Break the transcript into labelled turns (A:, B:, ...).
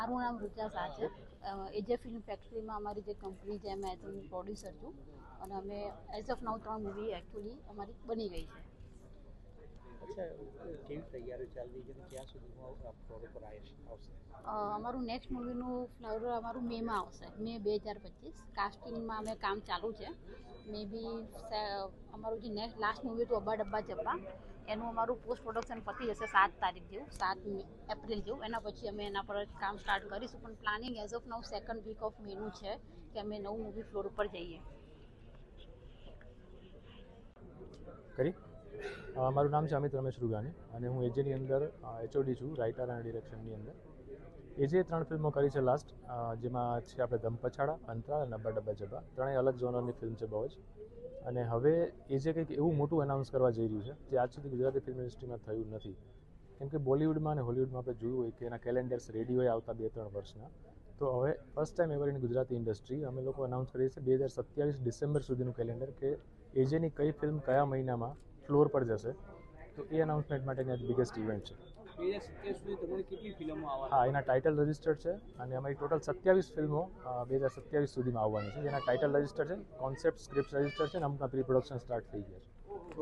A: મારું નામ રુચા શાહ છે. એજે ફિલ્મ ફેક્ટરીમાં અમારી જે કંપની છે એમાં હું પ્રોડ્યુસર છું. અને અમે, એઝ ઓફ નાઉ ત્રણ મૂવી એકચ્યુઅલી અમારી બની ગઈ છે.
B: કેવી તૈયારી ચાલી છે ક્યાં સુધીમાં ફ્લોર પર આવશે? આવશે
A: અમારું નેક્સ્ટ મૂવીનું ફ્લાવર અમારું મેમાં આવશે મે બે હજાર પચીસ. કાસ્ટિંગમાં અમે કામ ચાલુ છે. મે બી અમારું જે નેક્સ્ટ લાસ્ટ મૂવી હતું અબ્બા ડબ્બા જબ્બા એનું અમારું પોસ્ટ પ્રોડક્શન પતી જશે સાત તારીખ જેવું સાત મે- એપ્રિલ જેવું. એના પછી અમે એના પર કામ સ્ટાર્ટ કરીશું. પણ પ્લાનિંગ એઝ ઓફ નવ સેકન્ડ વીક ઓફ મેનું છે કે અમે નવું મૂવી ફ્લોર ઉપર જઈએ.
C: કરી? મારું નામ છે અમિત રમેશ રૂગાની અને હું એજેની અંદર એચઓડી છું રાઇટર અને ડિરેક્શનની અંદર. એજે ત્રણ ફિલ્મો કરી છે લાસ્ટ જેમાં છે આપણે દમ પછાડા અંતરાળ અને ડબ્બા ડબ્બા જબ્બા. ત્રણેય અલગ ઝોનરની ફિલ્મ છે બહુ જ. અને હવે એ જે કંઈક એવું મોટું એનાઉન્સ કરવા જઈ રહ્યું છે, જે આજ સુધી ગુજરાતી ફિલ્મ ઇન્ડસ્ટ્રીમાં થયું નથી. કેમ કે બોલિવૂડમાં અને હોલિવૂડમાં આપણે જોયું હોય કે એના કેલેન્ડર્સ રેડી હોય આવતા બે ત્રણ વર્ષના. તો હવે first time ever in Gujarati industry અમે લોકો અનાઉન્સ કરીએ છીએ બે હજાર સત્યાવીસ ડિસેમ્બર સુધીનું કેલેન્ડર કે એજેની કઈ ફિલ્મ કયા મહિનામાં ફ્લોર પર જશે. તો એ અનાઉન્સમેન્ટ માટેની આજ બિગેસ્ટ ઇવેન્ટ છે. હા એના ટાઇટલ રજિસ્ટર્ડ છે અને અમારી ટોટલ સત્યાવીસ ફિલ્મો બે હજાર સત્યાવીસ સુધીમાં આવવાની છે. જેના ટાઇટલ રજિસ્ટર છે કોન્સેપ્ટ સ્ક્રિપ્ટ રજિસ્ટર છે અને અમુકના પ્રી પ્રોડક્શન સ્ટાર્ટ થઈ ગયા છે.